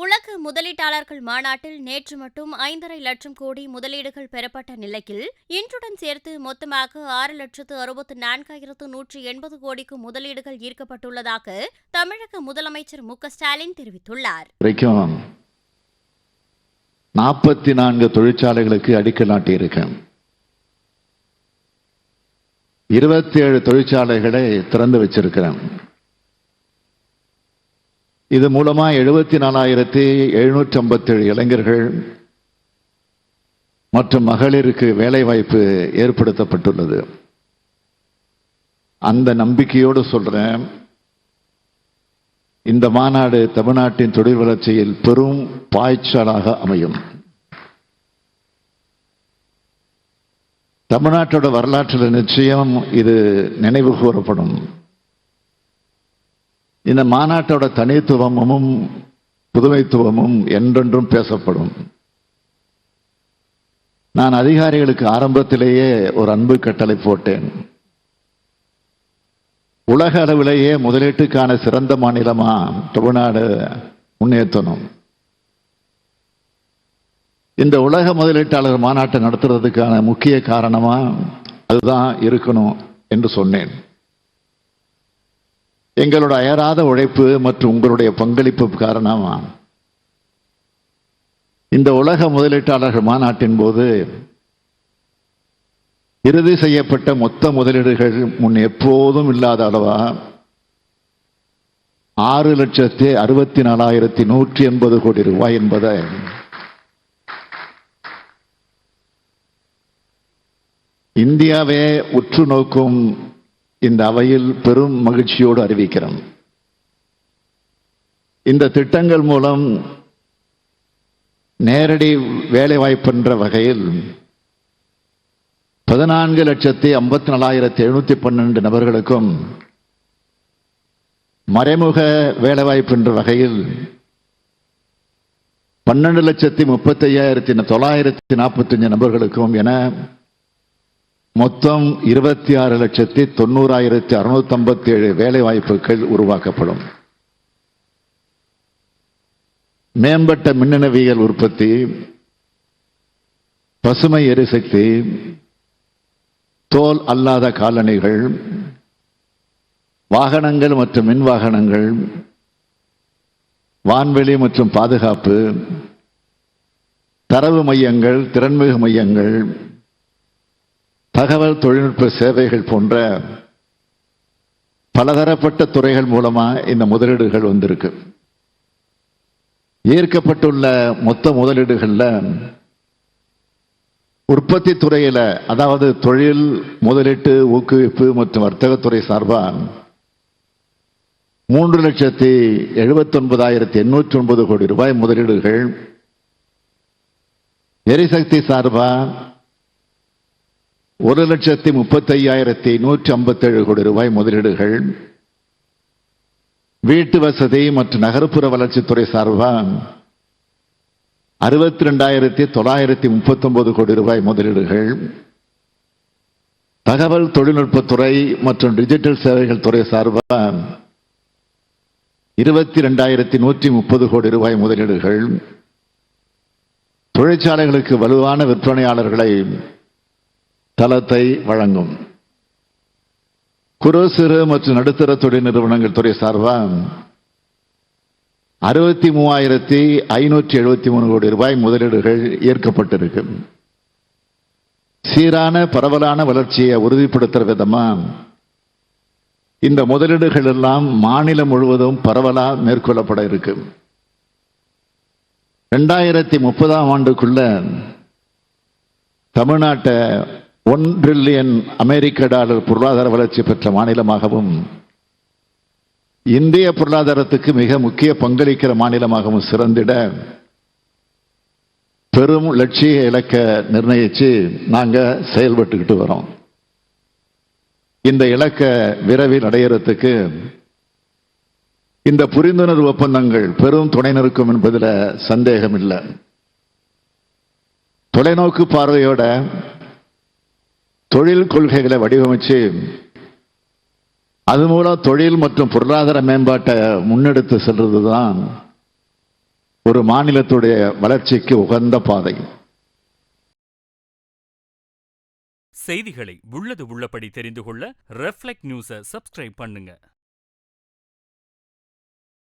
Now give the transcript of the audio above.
உலக முதலீட்டாளர்கள் மாநாட்டில் நேற்று மட்டும் ஐந்தரை லட்சம் கோடி முதலீடுகள் பெறப்பட்ட நிலையில் இன்றுடன் சேர்த்து மொத்தமாக ஆறு லட்சத்து அறுபத்து நான்காயிரத்து நூற்றி எண்பது கோடிக்கு முதலீடுகள் ஈர்க்கப்பட்டுள்ளதாக தமிழக முதலமைச்சர் மு ஸ்டாலின் தெரிவித்துள்ளார். நாற்பத்தி நான்கு தொழிற்சாலைகளுக்கு அடிக்கல் நாட்டியிருக்கேன். இருபத்தி ஏழு தொழிற்சாலைகளை திறந்து வச்சிருக்கிறேன். இது மூலமா எழுபத்தி நாலாயிரத்தி எழுநூற்றி ஐம்பத்தேழு இளைஞர்கள் மற்றும் மகளிருக்கு வேலை வாய்ப்பு ஏற்படுத்தப்பட்டுள்ளது. அந்த நம்பிக்கையோடு சொல்றேன் இந்த மாநாடு தமிழ்நாட்டின் தொழில் வளர்ச்சியில் பெரும் பாய்ச்சலாக அமையும். தமிழ்நாட்டோட வரலாற்றில் நிச்சயம் இது நினைவு கூறப்படும். இந்த மாநாட்டோட தனித்துவமும் புதுமைத்துவமும் என்றென்றும் பேசப்படும். நான் அதிகாரிகளுக்கு ஆரம்பத்திலேயே ஒரு அன்பு கட்டளை போட்டேன். உலக அளவிலேயே முதலீட்டுக்கான சிறந்த மாநிலமா தமிழ்நாடு முன்னேற்றணும். இந்த உலக முதலீட்டாளர் மாநாட்டை நடத்துறதுக்கான முக்கிய காரணமா அதுதான் இருக்கணும் என்று சொன்னேன். எங்களோட அயராத உழைப்பு மற்றும் உங்களுடைய பங்களிப்பு காரணமாக. இந்த உலக முதலீட்டாளர்கள் மாநாட்டின் போது இறுதி செய்யப்பட்ட மொத்த முதலீடுகள் முன் எப்போதும் இல்லாத அளவா ஆறு லட்சத்தி அறுபத்தி நாலாயிரத்தி நூற்றி எண்பது கோடி ரூபாய் என்பதை இந்தியாவே உற்று நோக்கும் இந்த அவையில் பெரும் மகிழ்ச்சியோடு அறிவிக்கிறோம். இந்த திட்டங்கள் மூலம் நேரடி வேலைவாய்ப்பென்ற வகையில் பதினான்கு லட்சத்தி ஐம்பத்தி நாலாயிரத்தி எழுநூத்தி பன்னெண்டு நபர்களுக்கும் மறைமுக வேலைவாய்ப்பு என்ற வகையில் பன்னெண்டு லட்சத்தி முப்பத்தி ஐயாயிரத்தி தொள்ளாயிரத்தி நாற்பத்தி அஞ்சு நபர்களுக்கும் என மொத்தம் இருபத்தி ஆறு லட்சத்தி தொண்ணூறாயிரத்தி அறுநூத்தி ஐம்பத்தி ஏழு வேலை வாய்ப்புகள் உருவாக்கப்படும். மேம்பட்ட மின்னணுவியல் உற்பத்தி பசுமை எரிசக்தி தோல் அல்லாத காலணிகள் வாகனங்கள் மற்றும் மின் வாகனங்கள் வான்வெளி மற்றும் பாதுகாப்பு தரவு மையங்கள் திறன்மிகு மையங்கள் தகவல் தொழில்நுட்ப சேவைகள் போன்ற பலதரப்பட்ட துறைகள் மூலமா இந்த முதலீடுகள் வந்திருக்கு. ஈர்க்கப்பட்டுள்ள மொத்த முதலீடுகள்ல உற்பத்தி துறையில அதாவது தொழில் முதலீட்டு ஊக்குவிப்பு மற்றும் வர்த்தகத்துறை சார்பா மூன்று லட்சத்தி எழுபத்தொன்பதாயிரத்தி எண்ணூற்றி ஒன்பது கோடி ரூபாய் முதலீடுகள் எரிசக்தி சார்பா ஒரு லட்சத்தி முப்பத்தையாயிரத்தி நூற்றி ஐம்பத்தேழு கோடி ரூபாய் முதலீடுகள். வீட்டு வசதி மற்றும் நகர்ப்புற வளர்ச்சித்துறை சார்பாக அறுபத்தி ரெண்டாயிரத்தி தொள்ளாயிரத்தி முப்பத்தொன்பது கோடி ரூபாய் முதலீடுகள். தகவல் தொழில்நுட்பத்துறை மற்றும் டிஜிட்டல் சேவைகள் துறை சார்பாக இருபத்தி ரெண்டாயிரத்தி நூற்றி முப்பது கோடி ரூபாய் முதலீடுகள். தொழிற்சாலைகளுக்கு வலுவான விற்பனையாளர்களை தளத்தை வழங்கும். குறு சிறு மற்றும் நடுத்தர தொழில் நிறுவனங்கள் துறை சார்பாக அறுபத்தி மூவாயிரத்தி ஐநூற்றி எழுபத்தி மூணு கோடி ரூபாய் முதலீடுகள் ஏற்கப்பட்டிருக்கு சீரான பரவலான வளர்ச்சியை உறுதிப்படுத்துற விதமா இந்த முதலீடுகள் எல்லாம் மாநிலம் முழுவதும் பரவலாக மேற்கொள்ளப்பட இருக்கு. ரெண்டாயிரத்தி முப்பதாம் ஆண்டுக்குள்ள தமிழ்நாட்டை ஒன் ட்ரில்லியன் அமெரிக்க டாலர் பொருளாதார வளர்ச்சி பெற்ற மாநிலமாகவும் இந்திய பொருளாதாரத்துக்கு மிக முக்கிய பங்களிக்கிற மாநிலமாகவும் சிறந்திட பெரும் லட்சிய இலக்க நிர்ணயிச்சு நாங்கள் செயல்பட்டுக்கிட்டு வரோம். இந்த இலக்க விரைவில் அடையிறதுக்கு இந்த புரிந்துணர்வு ஒப்பந்தங்கள் பெரும் துணை நிற்கும் என்பதில் சந்தேகம் இல்லை தொலைநோக்கு பார்வையோட தொழில் கொள்கைகளை வடிவமைச்சு அது மூலம் தொழில் மற்றும் பொருளாதார மேம்பாட்டை முன்னெடுத்து செல்றது தான் ஒரு மாநிலத்துடைய வளர்ச்சிக்கு உகந்த பாதை. செய்திகளை உள்ளது உள்ளபடி தெரிந்து கொள்ள ரெஃப்ளெக்ட் நியூஸை சப்ஸ்கிரைப் பண்ணுங்க.